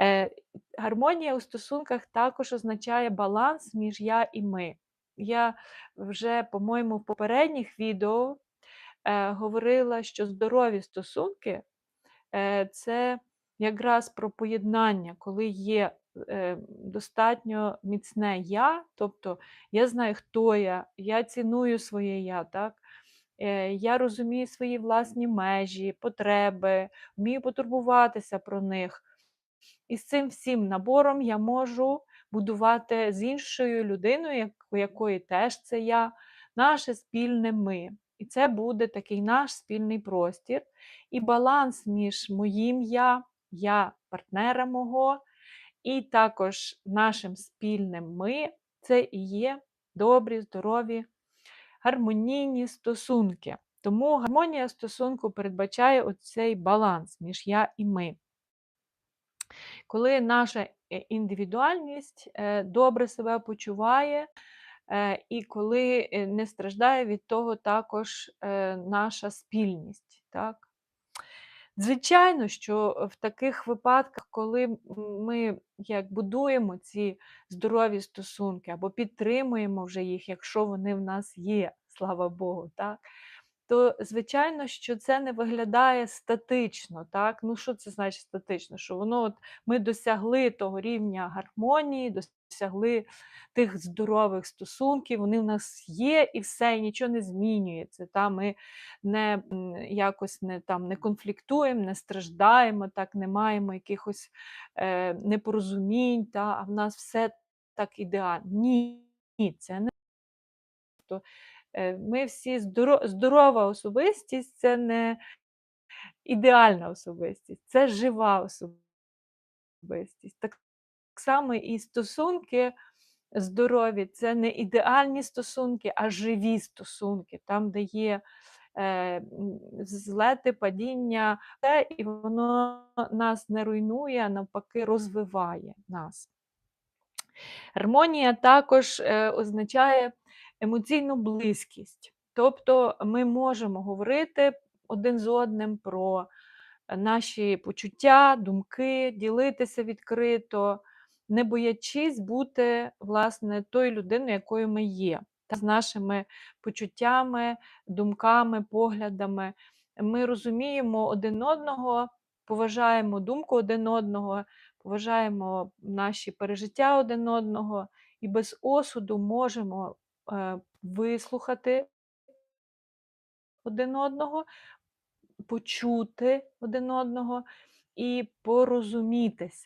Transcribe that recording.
Е, гармонія у стосунках також означає баланс між я і ми. Я вже, по-моєму, в попередніх відео е, говорила, що здорові стосунки е, це якраз про поєднання, коли є достатньо міцне я, тобто я знаю, хто я, я ціную своє я. так? Я розумію свої власні межі, потреби, вмію потурбуватися про них. І з цим всім набором я можу будувати з іншою людиною, у якої теж це я, наше спільне ми. І це буде такий наш спільний простір. І баланс між моїм я, я партнера мого, і також нашим спільним ми це і є добрі, здорові, гармонійні стосунки. Тому гармонія стосунку передбачає оцей баланс між я і ми коли наша е, індивідуальність е, добре себе почуває, е, і коли не страждає від того також наша спільність. Так? Звичайно, що в таких випадках, коли ми як будуємо ці здорові стосунки або підтримуємо вже їх, якщо вони в нас є, слава Богу, так? То звичайно, що це не виглядає статично. Так? Ну, що це значить статично? Що воно от ми досягли того рівня гармонії, досягли тих здорових стосунків, вони в нас є і все, і нічого не змінюється. Та? Ми не якось не там не конфліктуємо, не страждаємо, так, не маємо якихось е, непорозумінь, та? а в нас все так ідеально. Ні, ні, це не. Е, ми всі здорова особистість це не ідеальна особистість, це жива особистість. Так само і стосунки здорові це не ідеальні стосунки, а живі стосунки, там, де є е, злети, падіння, і воно нас не руйнує, а навпаки, розвиває нас. Гармонія також е, означає емоційну близькість. Тобто ми можемо говорити один з одним про наші почуття, думки, ділитися відкрито, не боячись бути власне тою людиною, якою ми є, з нашими почуттями, думками, поглядами. Ми розуміємо один одного, поважаємо думку один одного, поважаємо наші пережиття один одного і без осуду можемо Е, вислухати один одного, почути один одного і порозумітися.